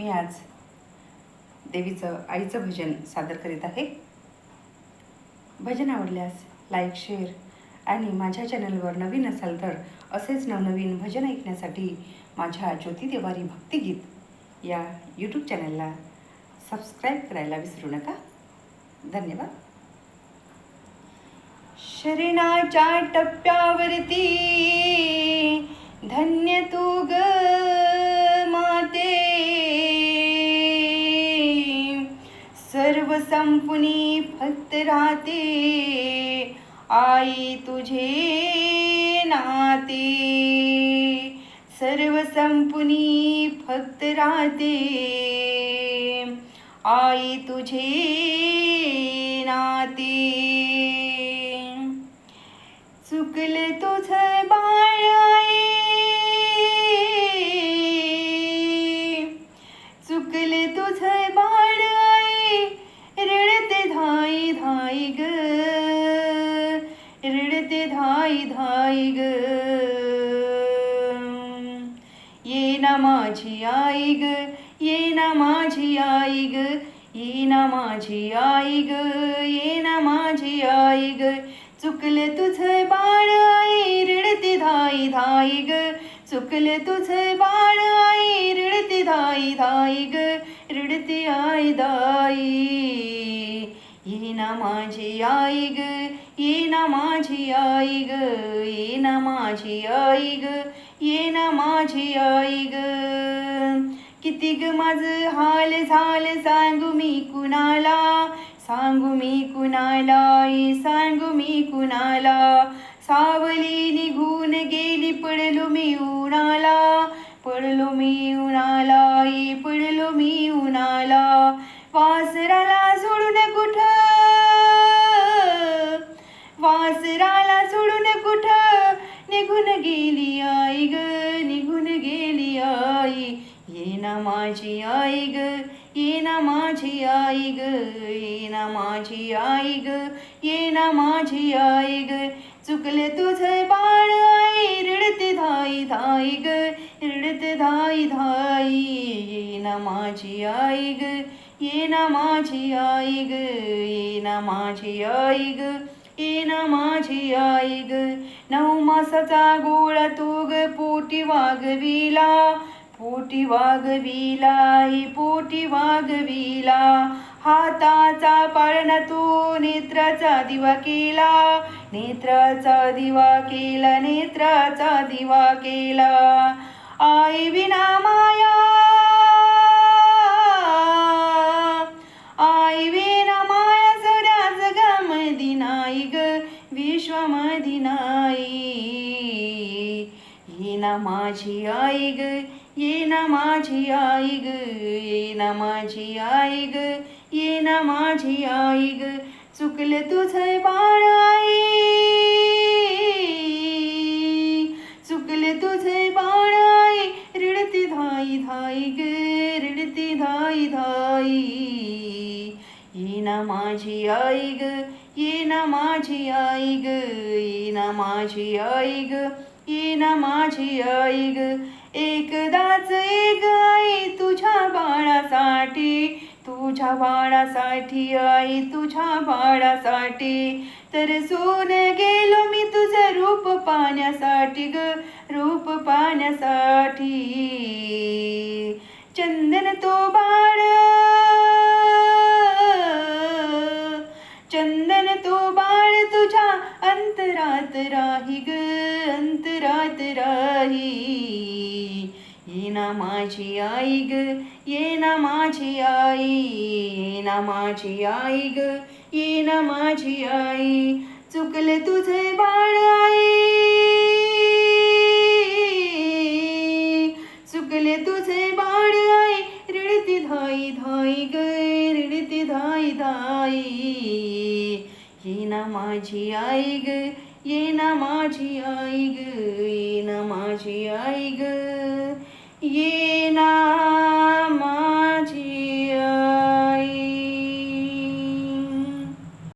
मी आज देवीचं आईचं भजन सादर करीत आहे. भजन आवडल्यास लाईक शेअर आणि माझ्या चॅनलवर नवीन असाल तर असेच नवनवीन भजन ऐकण्यासाठी माझ्या ज्योती देवारी भक्तिगीत या यूट्यूब चॅनलला सबस्क्राईब करायला विसरू नका. धन्यवाद. शरणाच्या टप्प्यावरती धन्य तू संपुनी फक्त राहते. आई तुझे नाते. सर्व संपुनी फक्त राहते. आई तुझे नाते. चुकले तुझ बाळ ना माझी आई ग ये ना माझी आई ग ये ना माझी आई ग ये ना माझी आई ग चुकले तुझे बाळ आई रडते धाई धाई ग चुकले तुझे बाळ आई रडते धाई धाई ग रडते आई दाई ये ना माझी आई ग ये ना माझी आई ग ये ना माझी आई ग ये ना माझी आई ग किती ग माझं हाल झालं सांगू मी कुणाला? सांगू मी कुणाला? सांगू मी कुणाला? सावली निघून गेली पडलो मी उन्हाला. पडलो मी उन्हाला ई पडलो मी उन्हाला. वासराला सोडून कुठं? वासरा निघून गेली आई ग निघून गेली आई. ये ना माझी आई ग येना माझी आई ग ये ना माझी आई ग ये ना माझी आई ग. चुकले तुझे बाळ आई रडते धाई धाई ग रडते धाई धाई. ये ना माझी आई ग ये ना माझी आई ग ये ना माझी आई ग. ये ना माझी आई ग नऊ मासाचा गोळा तू ग पोटी वागविला. पोटी वागविला ही पोटी वागविला. हाताचा पाळणा तू नेत्राचा दिवा केला. नेत्राचा दिवा केला नेत्राचा दिवा केला. आई विना माया ना माझी आई ग ये ना माझी आई ग ये ना माझी आई ग ये ना माझी आई ग चुकलं तुझं बाळ आई चुकलं तुझं बाळ आई रडते धाई धाई ग रडते धाई धाई ये ना माझी आई ग ये ना माझी आई ग ये ना माझी आई ग ये ना माझी आई ग एकदाच एक आई तुझ्या बाळासाठी तुझ्या बाळासाठी आई तुझ्या बाळासाठी. तर सोन गेलो मी तुझं रूप पाहण्यासाठी ग रूप पाहण्यासाठी. चंदन तो अंतरात राही ग अंतरात राही ये ना माझी आई ग येना माझी आई येना माझी आई ग येना माझी आई चुकले तुझे बाळ आई चुकले तुझे बाळ आई रिडती धाई धाई ग रिडती धाई धाई ये ना माझी आई ग ये ना माझी आई ग ये ना माझी आई ग ये